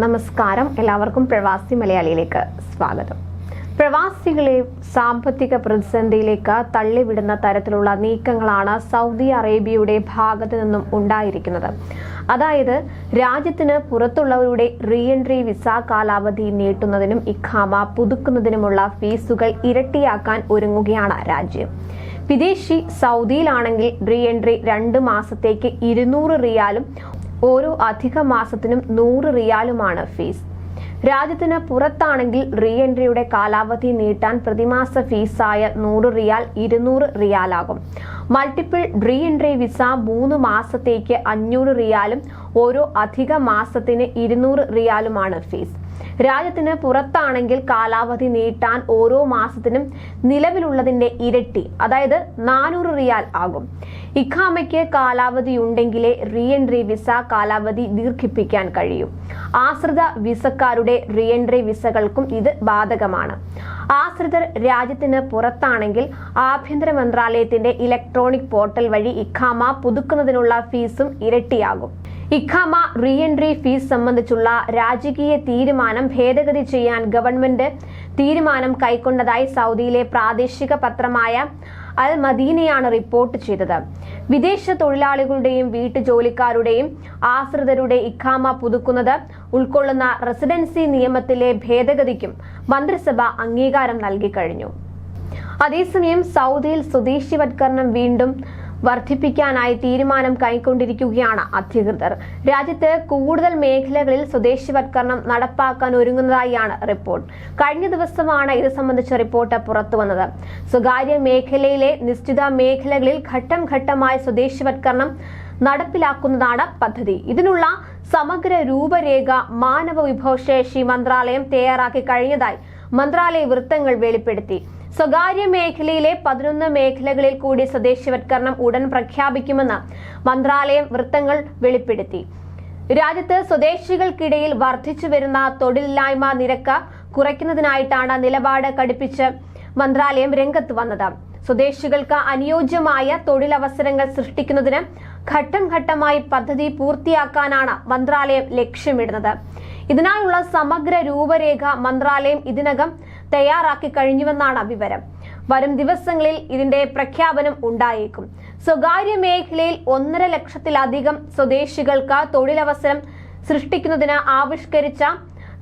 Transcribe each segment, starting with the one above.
നമസ്കാരം. എല്ലാവർക്കും പ്രവാസി മലയാളിയിലേക്ക് സ്വാഗതം. പ്രവാസികളെ സാമ്പത്തിക പ്രതിസന്ധിയിലേക്ക് തള്ളിവിടുന്ന തരത്തിലുള്ള നീക്കങ്ങളാണ് സൗദി അറേബ്യയുടെ ഭാഗത്തു നിന്നും ഉണ്ടായിരിക്കുന്നത്. അതായത് രാജ്യത്തിന് പുറത്തുള്ളവരുടെ റീ എൻട്രി വിസ കാലാവധി നീട്ടുന്നതിനും ഇഖാമ പുതുക്കുന്നതിനുമുള്ള ഫീസുകൾ ഇരട്ടിയാക്കാൻ ഒരുങ്ങുകയാണ് രാജ്യം. വിദേശി സൗദിയിലാണെങ്കിൽ റീ എൻട്രി രണ്ട് മാസത്തേക്ക് ഇരുന്നൂറ് റിയാലും ഓരോ അധിക മാസത്തിനും നൂറ് റിയാലുമാണ് ഫീസ്. രാജ്യത്തിന് പുറത്താണെങ്കിൽ റീ എൻട്രിയുടെ കാലാവധി നീട്ടാൻ പ്രതിമാസ ഫീസായ നൂറ് റിയാൽ ഇരുന്നൂറ് റിയാലാകും. മൾട്ടിപ്പിൾ റീ എൻട്രി വിസ മൂന്ന് മാസത്തേക്ക് അഞ്ഞൂറ് റിയാലും ഓരോ അധിക മാസത്തിന് ഇരുന്നൂറ് റിയാലുമാണ് ഫീസ്. രാജ്യത്തിന് പുറത്താണെങ്കിൽ കാലാവധി നീട്ടാൻ ഓരോ മാസത്തിനും നിലവിലുള്ളതിന്റെ ഇരട്ടി അതായത് നാനൂറ് റിയാൽ ആകും. ഇഖാമയ്ക്ക് കാലാവധി ഉണ്ടെങ്കിലേ റീ എൻട്രി വിസ കാലാവധി ദീർഘിപ്പിക്കാൻ കഴിയും. ആശ്രിത വിസക്കാരുടെ റീ എൻട്രി വിസകൾക്കും ഇത് ബാധകമാണ്. ആശ്രിതർ രാജ്യത്തിന് പുറത്താണെങ്കിൽ ആഭ്യന്തര മന്ത്രാലയത്തിന്റെ ഇലക്ട്രോണിക് പോർട്ടൽ വഴി ഇഖാമ പുതുക്കുന്നതിനുള്ള ഫീസും ഇരട്ടിയാകും. ഇഖാമ റീ എൻട്രി ഫീസ് സംബന്ധിച്ചുള്ള രാജകീയ തീരുമാനം ഭേദഗതി ചെയ്യാൻ ഗവൺമെന്റ് തീരുമാനം കൈക്കൊണ്ടതായി സൗദിയിലെ പ്രാദേശിക പത്രമായ അൽ മദീനയാണ് റിപ്പോർട്ട് ചെയ്തത്. വിദേശ തൊഴിലാളികളുടെയും വീട്ടുജോലിക്കാരുടെയും ആശ്രിതരുടെ ഇഖാമ പുതുക്കുന്നത് ഉൾക്കൊള്ളുന്ന റെസിഡൻസി നിയമത്തിലെ ഭേദഗതിക്കും മന്ത്രിസഭ അംഗീകാരം നൽകിക്കഴിഞ്ഞു അതേസമയം സൗദിയിൽ സ്വദേശിവത്കരണം വീണ്ടും വർദ്ധിപ്പിക്കാനായി തീരുമാനം കൈക്കൊണ്ടിരിക്കുകയാണ് അധികൃതർ. രാജ്യത്ത് കൂടുതൽ മേഖലകളിൽ സ്വദേശിവത്കരണം നടപ്പാക്കാൻ ഒരുങ്ങുന്നതായാണ് റിപ്പോർട്ട്. കഴിഞ്ഞ ദിവസമാണ് ഇത് സംബന്ധിച്ച റിപ്പോർട്ട് പുറത്തുവന്നത് സ്വകാര്യ മേഖലയിലെ നിശ്ചിത മേഖലകളിൽ ഘട്ടം ഘട്ടമായ സ്വദേശിവത്കരണം നടപ്പിലാക്കുന്നതാണ് പദ്ധതി. ഇതിനുള്ള സമഗ്ര രൂപരേഖ മാനവ വിഭവശേഷി മന്ത്രാലയം തയ്യാറാക്കി കഴിഞ്ഞതായി മന്ത്രാലയ വൃത്തങ്ങൾ വെളിപ്പെടുത്തി. സ്വകാര്യ മേഖലയിലെ പതിനൊന്ന് മേഖലകളിൽ കൂടി സ്വദേശിവത്കരണം ഉടൻ പ്രഖ്യാപിക്കുമെന്ന് മന്ത്രാലയം വൃത്തങ്ങൾ വെളിപ്പെടുത്തി. രാജ്യത്ത് സ്വദേശികൾക്കിടയിൽ വർദ്ധിച്ചു വരുന്ന തൊഴിലില്ലായ്മ നിരക്ക് കുറയ്ക്കുന്നതിനായിട്ടാണ് നിലപാട് കടുപ്പിച്ച് മന്ത്രാലയം രംഗത്ത് വന്നത്. സ്വദേശികൾക്ക് അനുയോജ്യമായ തൊഴിലവസരങ്ങൾ സൃഷ്ടിക്കുന്നതിന് ഘട്ടം ഘട്ടമായി പദ്ധതി പൂർത്തിയാക്കാനാണ് മന്ത്രാലയം ലക്ഷ്യമിടുന്നത്. ഇതിനായുള്ള സമഗ്ര രൂപരേഖ മന്ത്രാലയം ഇതിനകം തയ്യാറാക്കി കഴിഞ്ഞുവെന്നാണ് വിവരം. വരും ദിവസങ്ങളിൽ ഇതിന്റെ പ്രഖ്യാപനം ഉണ്ടായേക്കും. സ്വകാര്യ മേഖലയിൽ ഒന്നര ലക്ഷത്തിലധികം സ്വദേശികൾക്ക് തൊഴിലവസരം സൃഷ്ടിക്കുന്നതിന് ആവിഷ്കരിച്ച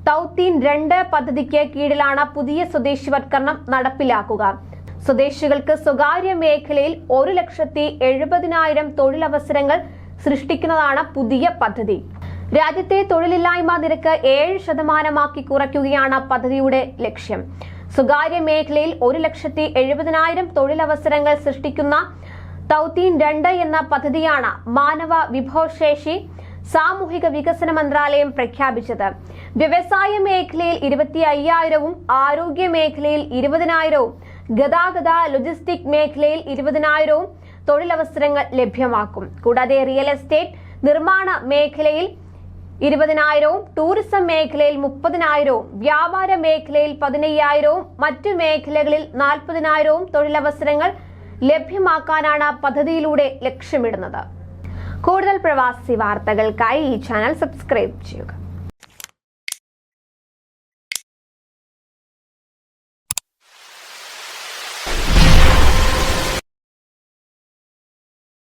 തൗത്തീൻ രണ്ട് പദ്ധതിക്ക് കീഴിലാണ് പുതിയ സ്വദേശിവത്കരണം നടപ്പിലാക്കുക. സ്വദേശികൾക്ക് സ്വകാര്യ മേഖലയിൽ ഒരു ലക്ഷത്തി എഴുപതിനായിരം തൊഴിലവസരങ്ങൾ സൃഷ്ടിക്കുന്നതാണ് പുതിയ പദ്ധതി. രാജ്യത്തെ തൊഴിലില്ലായ്മ നിരക്ക് ഏഴ് ശതമാനമാക്കി കുറയ്ക്കുകയാണ് പദ്ധതിയുടെ ലക്ഷ്യം. സ്വകാര്യ മേഖലയിൽ ഒരു ലക്ഷത്തി എഴുപതിനായിരം തൊഴിലവസരങ്ങൾ സൃഷ്ടിക്കുന്ന തൗത്തീൻ രണ്ട് എന്ന പദ്ധതിയാണ് മാനവ വിഭവശേഷി സാമൂഹിക വികസന മന്ത്രാലയം പ്രഖ്യാപിച്ചത്. വ്യവസായ മേഖലയിൽ ഇരുപത്തി അയ്യായിരവും ആരോഗ്യ മേഖലയിൽ ഇരുപതിനായിരവും ഗതാഗത ലോജിസ്റ്റിക് മേഖലയിൽ ഇരുപതിനായിരവും തൊഴിലവസരങ്ങൾ ലഭ്യമാക്കും. കൂടാതെ റിയൽ എസ്റ്റേറ്റ് നിർമ്മാണ മേഖലയിൽ ഇരുപതിനായിരവും ടൂറിസം മേഖലയിൽ മുപ്പതിനായിരവും വ്യാപാര മേഖലയിൽ പതിനയ്യായിരവും മറ്റു മേഖലകളിൽ നാൽപ്പതിനായിരവും തൊഴിലവസരങ്ങൾ ലഭ്യമാക്കാനാണ് പദ്ധതിയിലൂടെ ലക്ഷ്യമിടുന്നത്. കൂടുതൽ പ്രവാസി വാർത്തകൾക്കായി ഈ ചാനൽ സബ്സ്ക്രൈബ് ചെയ്യുക.